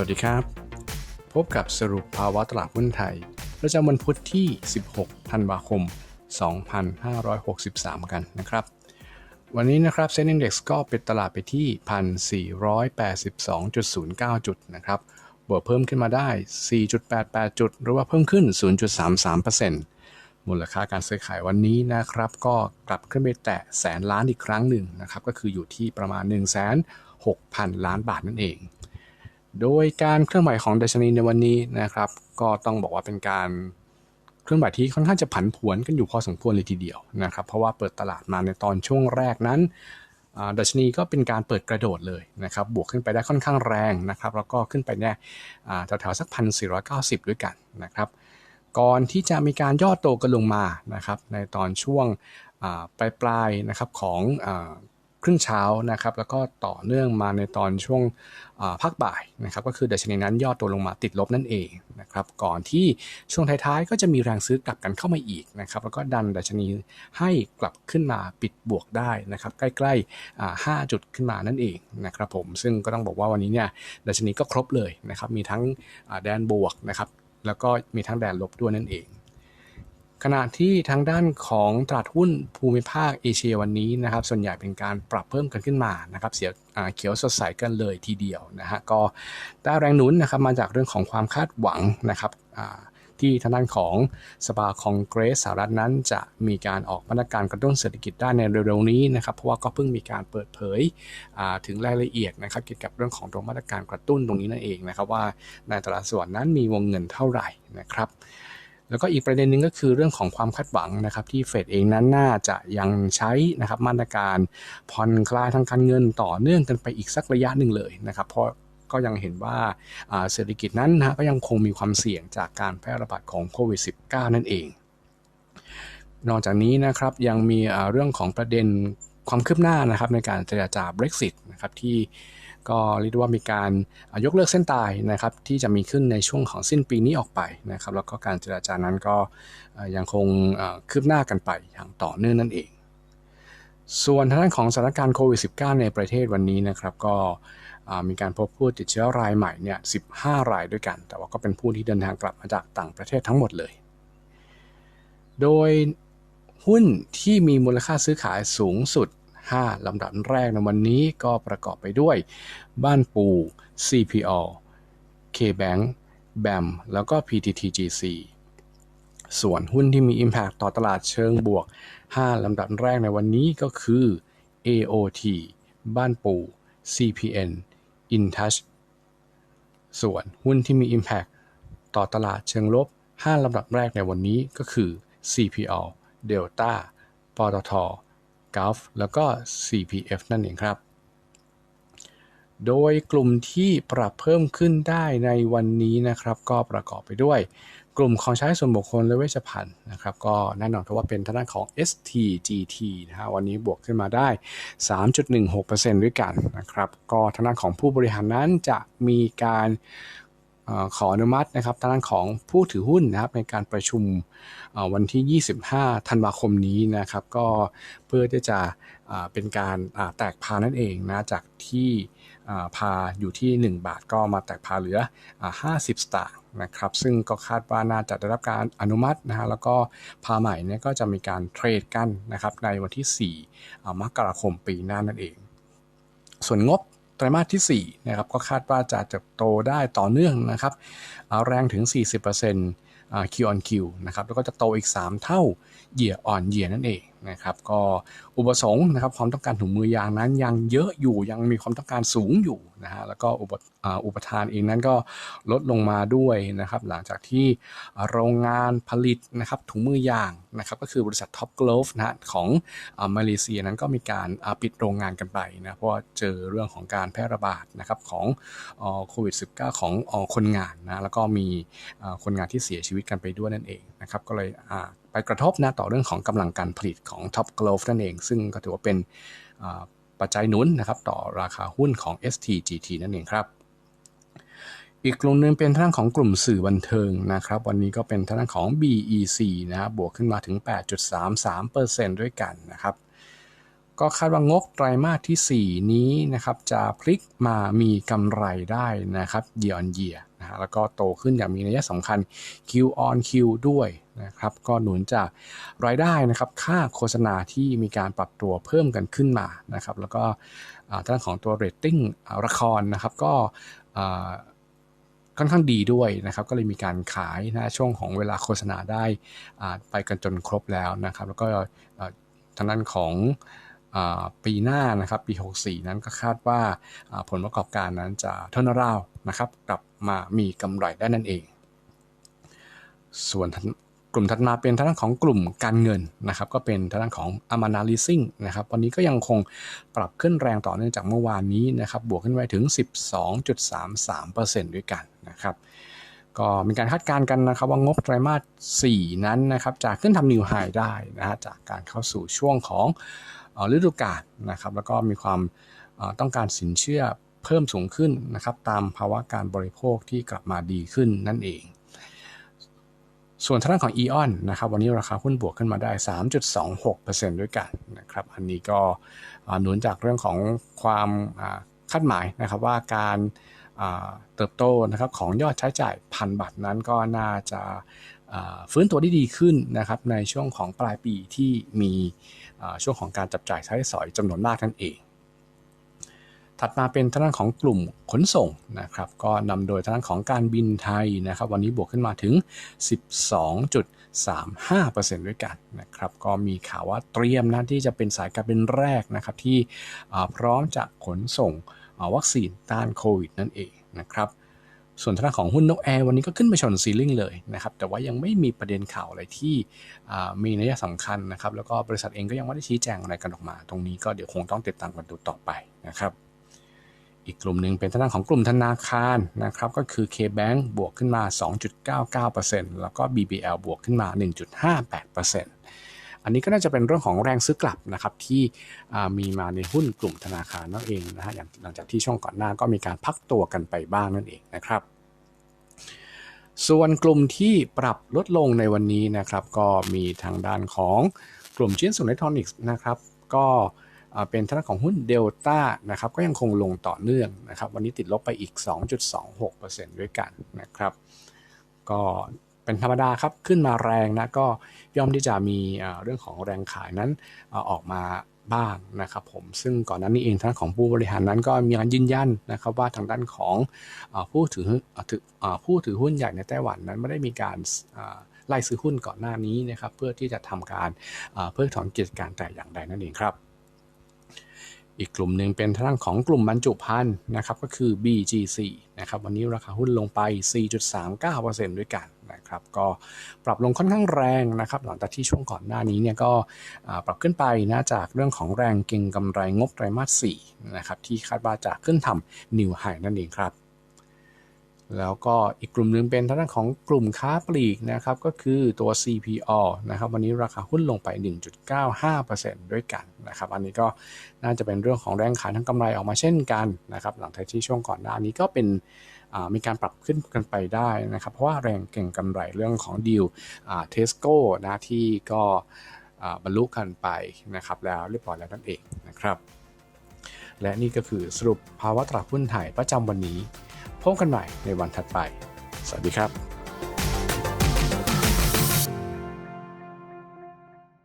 วัสดีครับ พบกับสรุปภาวะตลาดหุ้นไทย ประจำวันพุธที่ 16 ธันวาคม 2563 กันนะครับ วันนี้นะครับเซ็นดี x ก็เป็นตลาดไปที่ 1,482.09 จุดนะครับบวกเพิ่มขึ้นมาได้ 4.88 จุด หรือว่าเพิ่มขึ้น 0.33%มูลค่าการซื้อขายวันนี้นะครับ ก็กลับขึ้นไปแตะแสนล้านอีกครั้งหนึ่งนะครับ ก็คืออยู่ที่ประมาณ 1 6 0 0 0 ล้านบาทนั่นเอง โดยการเคลื่อนไหวของดัชนีในวันนี้นะครับ ก็ต้องบอกว่าเป็นการเคลื่อนไหวที่ค่อนข้างจะผันผวนกันอยู่พอสมควรเลยทีเดียวนะครับ เพราะว่าเปิดตลาดมาในตอนช่วงแรกนั้นดัชนีก็เป็นการเปิดกระโดดเลยนะครับ บวกขึ้นไปได้ค่อนข้างแรงนะครับ แล้วก็ขึ้นไปเนี่ยแถวๆสักพันสี่ร้อยเก้าสิบด้วยกันนะครับ ก่อนที่จะมีการย่อโตกันลงมานะครับ ในตอนช่วงปลายๆนะครับของ ครึ่งเช้านะครับแล้วก็ต่อเนื่องมาในตอนช่วงภาคบ่ายนะครับก็คือดัชนีนั้นย่อตัวลงมาติดลบนั่นเองนะครับก่อนที่ช่วงท้ายๆ ก็จะมีแรงซื้อกลับกันเข้ามาอีกนะครับแล้วก็ดันดัชนีให้กลับขึ้นมาปิดบวกได้นะครับใกล้ๆ5จุดขึ้นมานั่นเองนะครับผมซึ่งก็ต้องบอกว่าวันนี้เนี่ยดัชนีก็ครบเลยนะครับมีทั้งแดนบวกนะครับแล้วก็มีทั้งแดนลบด้วยนั่นเอง ขณะที่ทางด้านของตลาดหุ้นภูมิภาคเอเชียวันนี้นะครับ ส่วนใหญ่เป็นการปรับเพิ่มกันขึ้นมานะครับ เสียเขียวสดใสกันเลยทีเดียวนะฮะก็ได้แรงหนุนนะครับมาจากเรื่องของความคาดหวังนะครับที่ทางด้านของสภาคองเกรสสหรัฐนั้นจะมีการออกมาตรการกระตุ้นเศรษฐกิจได้ในเร็วๆนี้นะครับ เพราะว่าก็เพิ่งมีการเปิดเผยถึงรายละเอียดนะครับเกี่ยวกับเรื่องของตัวมาตรการกระตุ้นตรงนี้นั่นเองนะครับว่าในแต่ละส่วนนั้นมีวงเงินเท่าไหร่นะครับ แล้วก็อีกประเด็นหนึ่งก็คือเรื่องของความคาดหวังนะครับที่เฟดเองนั้นน่าจะยังใช้นะครับมาตรการผ่อนคลายทางการเงินต่อเนื่องกันไปอีกสักระยะหนึ่งเลยนะครับเพราะก็ยังเห็นว่าเศรษฐกิจนั้นนะก็ยังคงมีความเสี่ยงจากการแพร่ระบาดของโควิด -19 นั่นเอง นอกจากนี้นะครับยังมีเรื่องของประเด็นความคืบหน้านะครับในการเจรจา Brexit นะครับที่ ก็เรียกว่ามีการยกเลิกเส้นตายนะครับที่จะมีขึ้นในช่วงของสิ้นปีนี้ออกไปนะครับแล้วก็การเจราจานั้นก็ยังคงคืบหน้ากันไปอย่างต่อเนื่องนั่นเอง ส่วนทางด้านของสถานการณ์โควิด -19 ในประเทศวันนี้นะครับก็มีการพบผู้ติดเชื้อรายใหม่เนี่ย15 รายด้วยกัน แต่ว่าก็เป็นผู้ที่เดินทางกลับมาจากต่างประเทศทั้งหมดเลย โดยหุ้นที่มีมูลค่าซื้อขายสูงสุด 5 ลำดับแรกในวันนี้ก็ประกอบไปด้วย บ้านปู CPO KBank BAM แล้วก็ PTTGC ส่วนหุ้นที่มี Impact ต่อตลาดเชิงบวก 5 ลำดับแรกในวันนี้ก็คือ AOT บ้านปู CPN InTouch ส่วนหุ้นที่มี Impact ต่อตลาดเชิงลบ 5 ลำดับแรกในวันนี้ก็คือ CPO Delta ปตท Gulf แล้วก็ CPF นั่นเองครับ โดยกลุ่มที่ปรับเพิ่มขึ้นได้ในวันนี้นะครับ ก็ประกอบไปด้วย กลุ่มของใช้ส่วนบุคคลและเวชภัณฑ์นะครับ ก็แน่นอนว่าเป็นทางด้านของ STGT นะฮะวันนี้บวกขึ้นมาได้ 3.16%ด้วยกันนะครับ ก็ทางด้านของผู้บริหารนั้นจะมีการ ขออนุมัตินะครับทางด้านของผู้ถือหุ้นนะครับในการประชุมวันที่ 25 ธันวาคมนี้นะครับ ก็เพื่อที่จะเป็นการแตกพานั่นเองนะจากที่พาอยู่ที่ 1 บาทก็มาแตกพาเหลือ 50 สตางค์นะครับซึ่งก็คาดว่าน่าจะได้รับการอนุมัตินะฮะแล้วก็พาใหม่เนี่ยก็จะมีการเทรดกันนะครับในวันที่ 4 มกราคมปีหน้านั่นเอง ส่วนงบ ไตรมาสที่4นะครับก็คาดว่าจะเติบโตได้ต่อเนื่องนะครับแรงถึง 40% Q on Q นะครับแล้วก็จะโตอีก 3 เท่าเยียอ่อนเยียนั่นเอง นะครับก็อุปสงค์นะครับความต้องการถุงมือยางนั้นยังเยอะอยู่ยังมีความต้องการสูงอยู่นะฮะแล้วก็อุปอุปทานเองนั้นก็ลดลงมาด้วยนะครับหลังจากที่โรงงานผลิตนะครับถุงมือยางนะครับก็คือบริษัท Top Glove นะของมาเลเซียนั้นก็มีการปิดโรงงานกันไปนะเพราะว่าเจอเรื่องของการแพร่ระบาดนะครับของโควิด -19 ของคนงานนะแล้วก็มีคนงานที่เสียชีวิตกันไปด้วยนั่นเองนะครับก็เลย ไปกระทบนะต่อเรื่องของกำลังการผลิตของ Top Glove นั่นเอง ซึ่งก็ถือว่าเป็นปัจจัยหนุนนะครับต่อราคาหุ้นของ STGT นั่นเองครับ อีกกลุ่มนึงเป็นทางของกลุ่มสื่อบันเทิงนะครับ วันนี้ก็เป็นทางของ BEC นะครับบวกขึ้นมาถึง 8.33%ด้วยกันนะครับก็คาดว่างบไตรมาสที่ 4 นี้นะครับจะพลิกมามีกำไรได้นะครับ year on year นะ ฮะแล้วก็โตขึ้นอย่างมีนัยสำคัญ Q on Q ด้วยนะครับก็หนุนจากรายได้นะครับค่าโฆษณาที่มีการปรับตัวเพิ่มกันขึ้นมานะครับแล้วก็อ่าด้านของตัวเรตติ้งละครนะครับก็ค่อนข้างดีด้วยนะครับก็เลยมีการขายนะช่วงของเวลาโฆษณาได้ไปกันจนครบแล้วนะครับแล้วก็ทางด้านของอปีหน้านะครับปี 64 นั้นก็คาดว่าผลประกอบการนั้นจะเท่าราว นะครับกลับมามีกำไรได้นั่นเอง ส่วนกลุ่มถัดมาเป็นทางด้านของกลุ่มการเงินนะครับก็เป็นทางด้านของอามานาลิซิ่งนะครับวันนี้ก็ยังคงปรับขึ้นแรงต่อเนื่องจากเมื่อวานนี้นะครับบวกขึ้นไปถึง 12.33%ด้วยกันนะครับก็มีการคาดการณ์กันนะครับว่างบไตรมาส 4 นั้นนะครับจะขึ้นทำนิวไฮได้นะฮะจากการเข้าสู่ช่วงของฤดูกาลนะครับแล้วก็มีความต้องการสินเชื่อ เพิ่มสูงขึ้นนะครับ ตามภาวะการบริโภคที่กลับมาดีขึ้นนั่นเอง ส่วนทางด้านของ e ออนนะครับวันนี้ราคาหุ้นบวกขึ้นมาได้ 3.26%ด้วยกันนะครับ อันนี้ก็หนุนจากเรื่องของความคาดหมายนะครับว่าการเติบโตนะครับของยอดใช้จ่ายพันบัตรนั้นก็น่าจะฟื้นตัวได้ดีขึ้นนะครับในช่วงของปลายปีที่มีช่วงของการจับจ่ายใช้สอยจำนวนมากนั่นเอง ถัดมาเป็นทางด้านของกลุ่มขนส่งนะครับก็นำโดยทางด้านของการบินไทยนะครับ วันนี้บวกขึ้นมาถึง 12.35%ด้วยกันนะครับก็มีข่าวว่าเตรียมนะที่จะเป็นสายการบินแรกนะครับที่พร้อมจะขนส่งวัคซีนต้านโควิดนั่นเองนะครับส่วนทางของหุ้นนกแอร์วันนี้ก็ขึ้นไปชนซีลิ่งเลยนะครับ แต่ว่ายังไม่มีประเด็นข่าวอะไรที่มีนัยสำคัญนะครับ แล้วก็บริษัทเองก็ยังไม่ได้ชี้แจงอะไรกันออกมา ตรงนี้ก็เดี๋ยวคงต้องติดตามกันดูต่อไปนะครับ อีกกลุ่มหนึ่งเป็นทางด้านของกลุ่มธนาคารนะครับก็คือ K-Bank บวกขึ้นมา 2.99%แล้วก็ BBL บวกขึ้นมา 1.58%อันนี้ก็น่าจะเป็นเรื่องของแรงซื้อกลับนะครับที่มีมาในหุ้นกลุ่มธนาคารนั่นเองนะฮะอย่างหลังจากที่ช่วงก่อนหน้าก็มีการพักตัวกันไปบ้างนั่นเองนะครับ ส่วนกลุ่มที่ปรับลดลงในวันนี้นะครับ ก็มีทางด้านของกลุ่มชิ้นส่วนอิเล็กทรอนิกส์นะครับ ก็ เป็นทางด้านของหุ้นเดลต้านะครับก็ยังคงลงต่อเนื่องนะครับ วันนี้ติดลบไปอีก 2.26%ด้วยกันนะครับ ก็เป็นธรรมดาครับ ขึ้นมาแรงนะก็ย่อมที่จะมีเรื่องของแรงขายนั้นออกมาบ้างนะครับผมซึ่งก่อนหน้านี้เองทางของผู้บริหารนั้นก็มีการยืนยันนะครับว่าทางด้านของผู้ถือผู้ถือหุ้นใหญ่ในไต้หวันนั้นไม่ได้มีการไล่ซื้อหุ้นก่อนหน้านี้นะครับเพื่อที่จะทำการเพิกถอนกิจการแต่อย่างใดนั่นเองครับ อีกกลุ่มหนึ่งเป็นทางด้านของกลุ่มบรรจุภัณฑ์นะครับก็คือ BGC นะครับวันนี้ราคาหุ้นลงไป 4.39%ด้วยกันนะครับก็ปรับลงค่อนข้างแรงนะครับหลังจากที่ช่วงก่อนหน้านี้เนี่ยก็ปรับขึ้นไปนะจากเรื่องของแรงเก็งกำไรงบไตรมาส4นะครับที่คาดว่าจะขึ้นทำนิวไฮนั่นเองครับแล้วก็อีกกลุ่มหนึ่งเป็นทางด้านของกลุ่มค้าปลีกนะครับก็คือตัว CPO นะครับวันนี้ราคาหุ้นลงไป 1.95%ด้วยกัน นะครับอันนี้ก็น่าจะเป็นเรื่องของแรงขายทั้งกำไรออกมาเช่นกันนะครับหลังจากที่ช่วงก่อนหน้านี้ก็เป็นมีการปรับขึ้นกันไปได้นะครับ เพราะว่าแรงเก่งกำไรเรื่องของดีลเทสโก้นะที่ก็บรรลุกันไปนะครับแล้วเรียบร้อยแล้วนั่นเองนะครับ และนี่ก็คือสรุปภาวะตลาดหุ้นไทยประจำวันนี้พบกันใหม่ในวันถัดไป สวัสดีครับ